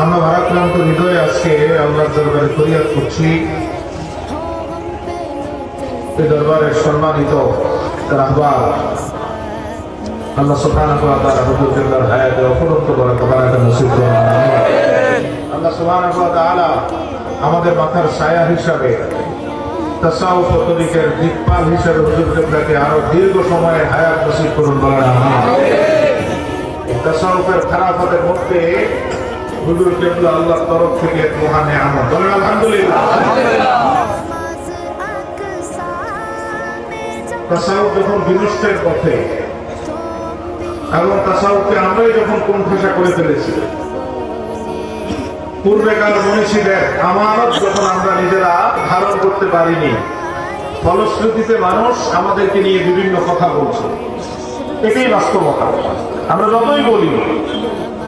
আমরা ভারাক্রান্ত হৃদয়ে আজকে আল্লাহর দরবারে ফরিয়াদ করছি। এই দরবারের সম্মানিত রাহবার আল্লাহ সুবহানাহু। আল্লাহ আমাদের মাথার ছায়া হিসাবে হিসাবে আরও দীর্ঘ সময় হায়াত মধ্যে হুজুর কেবলা আল্লাহর তরফ থেকে মহান নিয়ামত বলেন, আলহামদুলিল্লাহ। যখন বিনষ্টের পথে, এবং আমরাই যখন করে ফেলেছি, পূর্বেকার মনীষীদের আমানত যখন আমরা নিজেরা ধারণ করতে পারিনি, ফলশ্রুতিতে মানুষ আমাদেরকে নিয়ে বিভিন্ন কথা বলছে। এটাই বাস্তবতা। আমরা যতই বলি